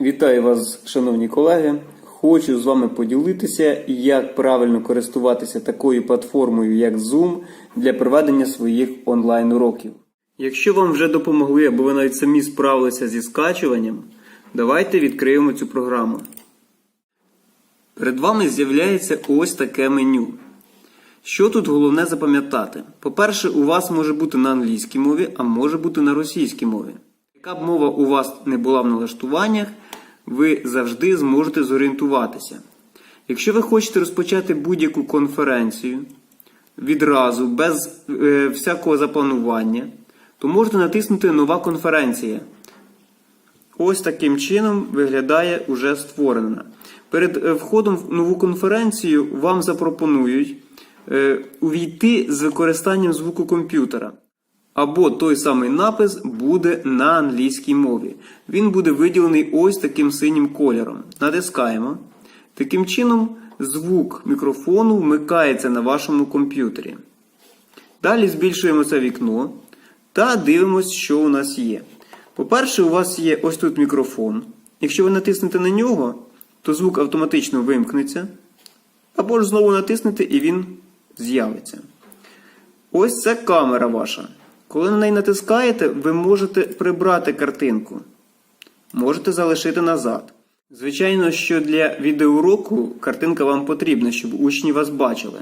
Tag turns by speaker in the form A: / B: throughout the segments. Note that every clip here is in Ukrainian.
A: Вітаю вас, шановні колеги. Хочу з вами поділитися, як правильно користуватися такою платформою, як Zoom, для проведення своїх онлайн-уроків. Якщо вам вже допомогли або ви навіть самі справилися зі скачуванням, давайте відкриємо цю програму. Перед вами з'являється ось таке меню. Що тут головне запам'ятати? По-перше, у вас може бути на англійській мові, а може бути на російській мові. Яка б мова у вас не була в налаштуваннях, ви завжди зможете зорієнтуватися. Якщо ви хочете розпочати будь-яку конференцію відразу, без е, всякого запланування, то можете натиснути Нова конференція. Ось таким чином виглядає уже створена. Перед е, входом в нову конференцію вам запропонують е, увійти з використанням звуку комп'ютера. Або той самий напис буде на англійській мові. Він буде виділений ось таким синім кольором. Натискаємо. Таким чином, звук мікрофону вмикається на вашому комп'ютері. Далі збільшуємо це вікно та дивимося, що у нас є. По-перше, у вас є ось тут мікрофон. Якщо ви натиснете на нього, то звук автоматично вимкнеться. Або ж знову натиснете і він з'явиться. Ось це камера ваша. Коли на неї натискаєте, ви можете прибрати картинку. Можете залишити назад. Звичайно, що для відеоуроку картинка вам потрібна, щоб учні вас бачили.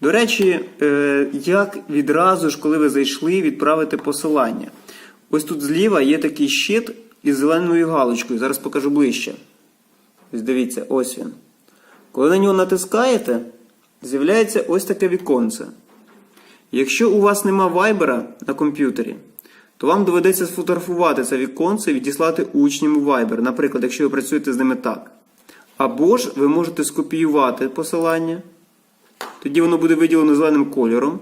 A: До речі, е, як відразу ж, коли ви зайшли, відправити посилання. Ось тут зліва є такий щит із зеленою галочкою. Зараз покажу ближче. Ось дивіться, ось він. Коли на нього натискаєте, з'являється ось таке віконце. Якщо у вас нема вайбера на комп'ютері, то вам доведеться сфотографувати це віконце і відіслати учням у Viber, наприклад, якщо ви працюєте з ними так. Або ж ви можете скопіювати посилання, тоді воно буде виділено зеленим кольором.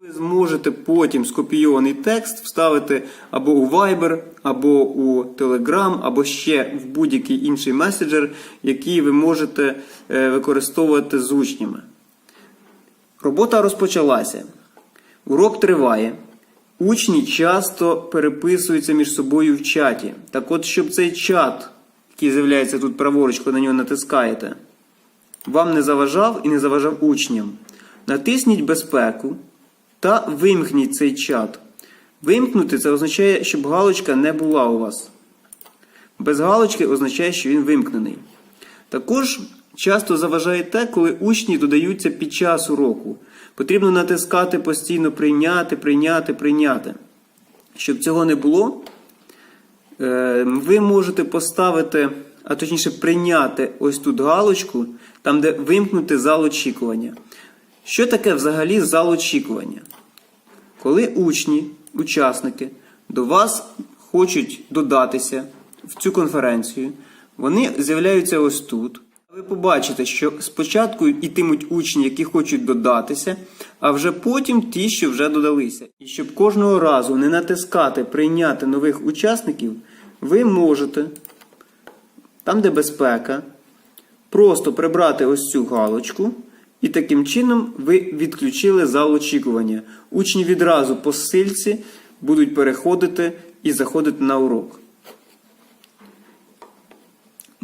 A: Ви зможете потім скопійований текст вставити або у Viber, або у Telegram, або ще в будь-який інший меседжер, який ви можете е, використовувати з учнями. Робота розпочалася. Урок триває. Учні часто переписуються між собою в чаті. Так от, щоб цей чат, який з'являється тут праворуч, коли на нього натискаєте, вам не заважав і не заважав учням, натисніть безпеку та вимкніть цей чат. Вимкнути це означає, щоб галочка не була у вас. Без галочки означає, що він вимкнений. Також часто заважає те, коли учні додаються під час уроку. Потрібно натискати постійно прийняти, прийняти, прийняти. Щоб цього не було, е, ви можете поставити, а точніше прийняти ось тут галочку, там, де вимкнути зал очікування. Що таке взагалі зал очікування? Коли учні, учасники до вас хочуть додатися в цю конференцію, вони з'являються ось тут. Ви побачите, що спочатку йтимуть учні, які хочуть додатися, а вже потім ті, що вже додалися. І щоб кожного разу не натискати прийняти нових учасників, ви можете, там де безпека, просто прибрати ось цю галочку, і таким чином ви відключили зал очікування. Учні відразу по сильці будуть переходити і заходити на урок.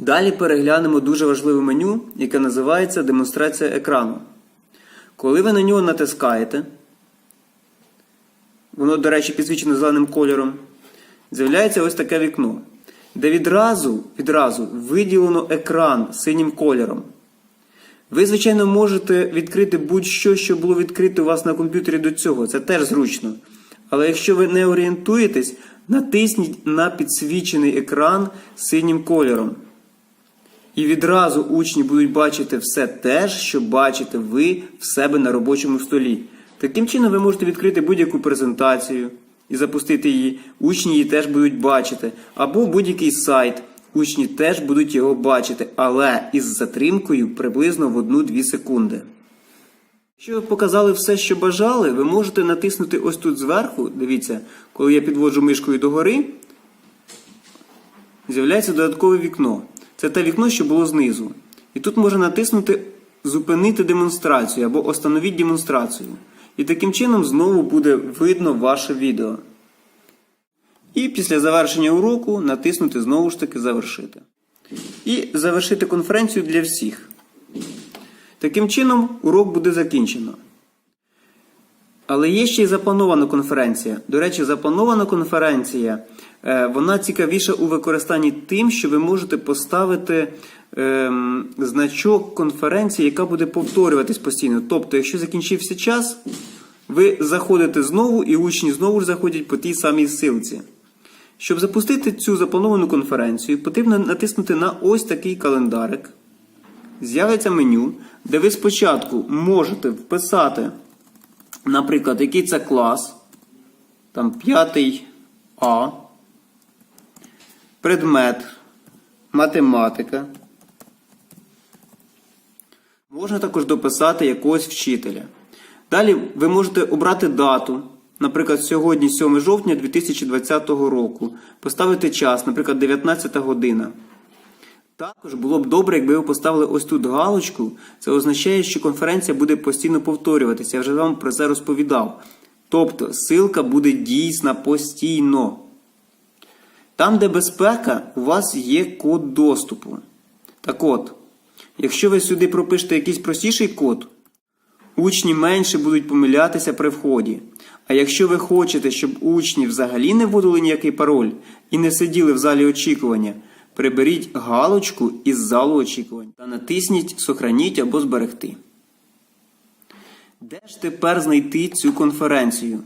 A: Далі переглянемо дуже важливе меню, яке називається демонстрація екрану. Коли ви на нього натискаєте, воно, до речі, підсвічено зеленим кольором, з'являється ось таке вікно, де відразу, відразу виділено екран синім кольором. Ви, звичайно, можете відкрити будь-що, що було відкрите у вас на комп'ютері до цього. Це теж зручно. Але якщо ви не орієнтуєтесь, натисніть на підсвічений екран синім кольором. І відразу учні будуть бачити все те ж, що бачите ви в себе на робочому столі. Таким чином, ви можете відкрити будь-яку презентацію і запустити її. Учні її теж будуть бачити. Або будь-який сайт. Учні теж будуть його бачити, але із затримкою приблизно в 1-2 секунди. Якщо ви показали все, що бажали, ви можете натиснути ось тут зверху. Дивіться, коли я підводжу мишкою догори, з'являється додаткове вікно. Це те вікно, що було знизу. І тут можна натиснути Зупинити демонстрацію або Остановіть демонстрацію. І таким чином знову буде видно ваше відео. І після завершення уроку натиснути знову ж таки Завершити. і завершити конференцію для всіх. Таким чином, урок буде закінчено. Але є ще й запланована конференція. До речі, запланована конференція е, вона цікавіша у використанні тим, що ви можете поставити ем, значок конференції, яка буде повторюватись постійно. Тобто, якщо закінчився час, ви заходите знову, і учні знову ж заходять по тій самій ссылці. Щоб запустити цю заплановану конференцію, потрібно натиснути на ось такий календарик. З'явиться меню, де ви спочатку можете вписати, наприклад, який це клас, там 5 А, предмет, математика. Можна також дописати якогось вчителя. Далі ви можете обрати дату, наприклад, сьогодні, 7 жовтня 2020 року, поставити час, наприклад, 19 година. Також було б добре, якби ви поставили ось тут галочку. Це означає, що конференція буде постійно повторюватися. Я вже вам про це розповідав. Тобто, ссылка буде дійсна постійно. Там, де безпека, у вас є код доступу. Так от, якщо ви сюди пропишете якийсь простіший код, учні менше будуть помилятися при вході. А якщо ви хочете, щоб учні взагалі не вводили ніякий пароль і не сиділи в залі очікування, приберіть галочку із залу очікування та натисніть Сохраніть або зберегти. Де ж тепер знайти цю конференцію?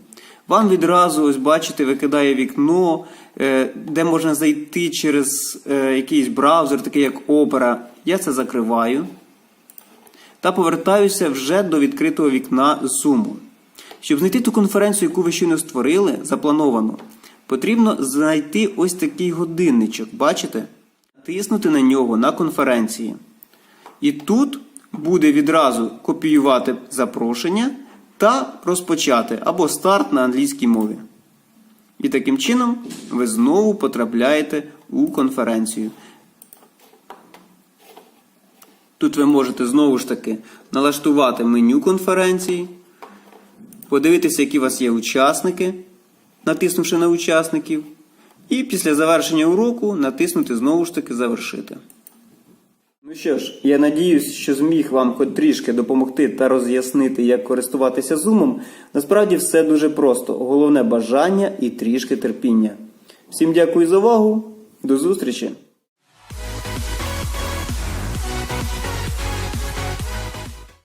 A: Вам відразу, ось бачите, викидає вікно, е, де можна зайти через е, якийсь браузер, такий як Opera. Я це закриваю. Та повертаюся вже до відкритого вікна Zoom. Щоб знайти ту конференцію, яку ви щойно створили, заплановано, потрібно знайти ось такий годинничок. Бачите? Тиснути на нього на конференції. І тут буде відразу копіювати запрошення та розпочати або старт на англійській мові. І таким чином ви знову потрапляєте у конференцію. Тут ви можете знову ж таки налаштувати меню конференції, подивитися, які у вас є учасники, натиснувши на учасників. І після завершення уроку натиснути знову ж таки Завершити. Ну що ж, я надіюсь, що зміг вам хоч трішки допомогти та роз'яснити, як користуватися зумом. Насправді все дуже просто. Головне бажання і трішки терпіння. Всім дякую за увагу. До зустрічі!